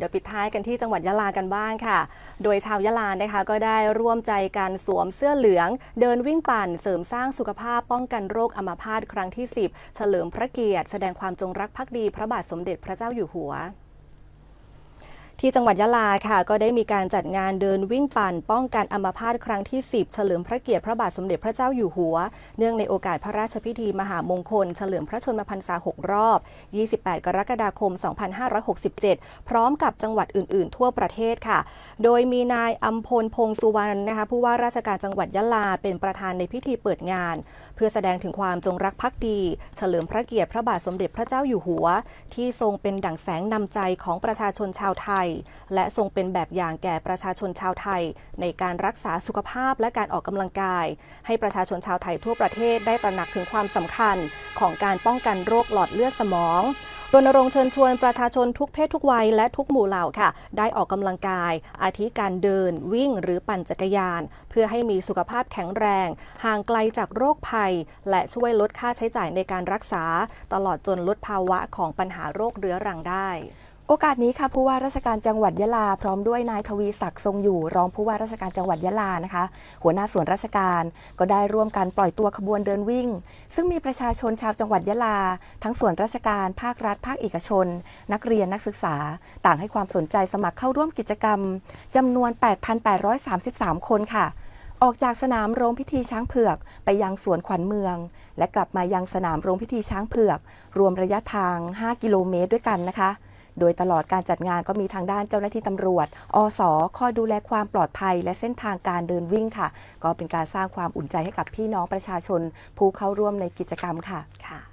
เดี๋ยวปิดท้ายกันที่จังหวัดยะลากันบ้างค่ะ โดยชาวยะลานะคะก็ได้ร่วมใจกันสวมเสื้อเหลือง เดินวิ่งปั่นเสริมสร้างสุขภาพป้องกันโรคอัมพาตครั้งที่ 10 เฉลิมพระเกียรติ แสดงความจงรักภักดีพระบาทสมเด็จพระเจ้าอยู่หัว ที่จังหวัดยะลาค่ะ ก็ได้มีการจัดงานเดินวิ่งปั่น ป้องกันอัมพาตครั้งที่ 10 เฉลิมพระเกียรติพระบาทสมเด็จพระเจ้าอยู่หัว เนื่องในโอกาสพระราชพิธีมหามงคล เฉลิมพระชนมพรรษา 6 รอบ 28 กรกฎาคม 2567 พร้อมกับจังหวัดอื่น ๆ ทั่วประเทศค่ะ โดยมีนายอัมพลพงษ์สุวรรณนะคะผู้ว่าราชการจังหวัดยะลาเป็นประธานในพิธีเปิดงาน เพื่อแสดงถึงความจงรักภักดี เฉลิมพระเกียรติพระบาทสมเด็จพระเจ้าอยู่หัว ที่ทรงเป็นดั่งแสงนำใจของประชาชนชาวไทยและทรงเป็นแบบอย่างแก่ประชาชนชาวไทย ในการรักษาสุขภาพและการออกกำลังกาย ให้ประชาชนชาวไทยทั่วประเทศได้ตระหนักถึงความสำคัญของการป้องกันโรคหลอดเลือดสมองรณรงค์เชิญชวนประชาชนทุกเพศทุกวัยและทุกหมู่เหล่าค่ะ ได้ออกกำลังกาย อาทิการเดิน วิ่งหรือปั่นจักรยาน เพื่อให้มีสุขภาพแข็งแรง ห่างไกลจากโรคภัย และช่วยลดค่าใช้จ่ายในการรักษา ตลอดจนลดภาวะของปัญหาโรคเรื้อรังได้ โอกาสนี้ค่ะผู้ว่าราชการจังหวัดยะลา พร้อมด้วยนายทวีศักดิ์ทรงอยู่ รองผู้ว่าราชการจังหวัดยะลานะคะ หัวหน้าส่วนราชการก็ได้ร่วมกันปล่อยตัวขบวนเดินวิ่ง ซึ่งมีประชาชนชาวจังหวัดยะลา ทั้งส่วนราชการภาครัฐ ภาคเอกชน นักเรียนนักศึกษา ต่างให้ความสนใจสมัครเข้าร่วมกิจกรรมจำนวน 8,833 คนค่ะออกจากสนามโรงพิธีช้างเผือกไปยังสวนขวัญเมือง และกลับมายังสนามโรงพิธีช้างเผือก รวมระยะทาง 5 กิโลเมตรด้วยกันนะคะ โดยตลอดการจัดงานก็มีทางด้านเจ้าหน้าที่ตำรวจ อสคอยดูแลความปลอดภัย และเส้นทางการเดินวิ่งค่ะ ก็เป็นการสร้างความอุ่นใจให้กับพี่น้องประชาชน ผู้เข้าร่วมในกิจกรรมค่ะค่ะ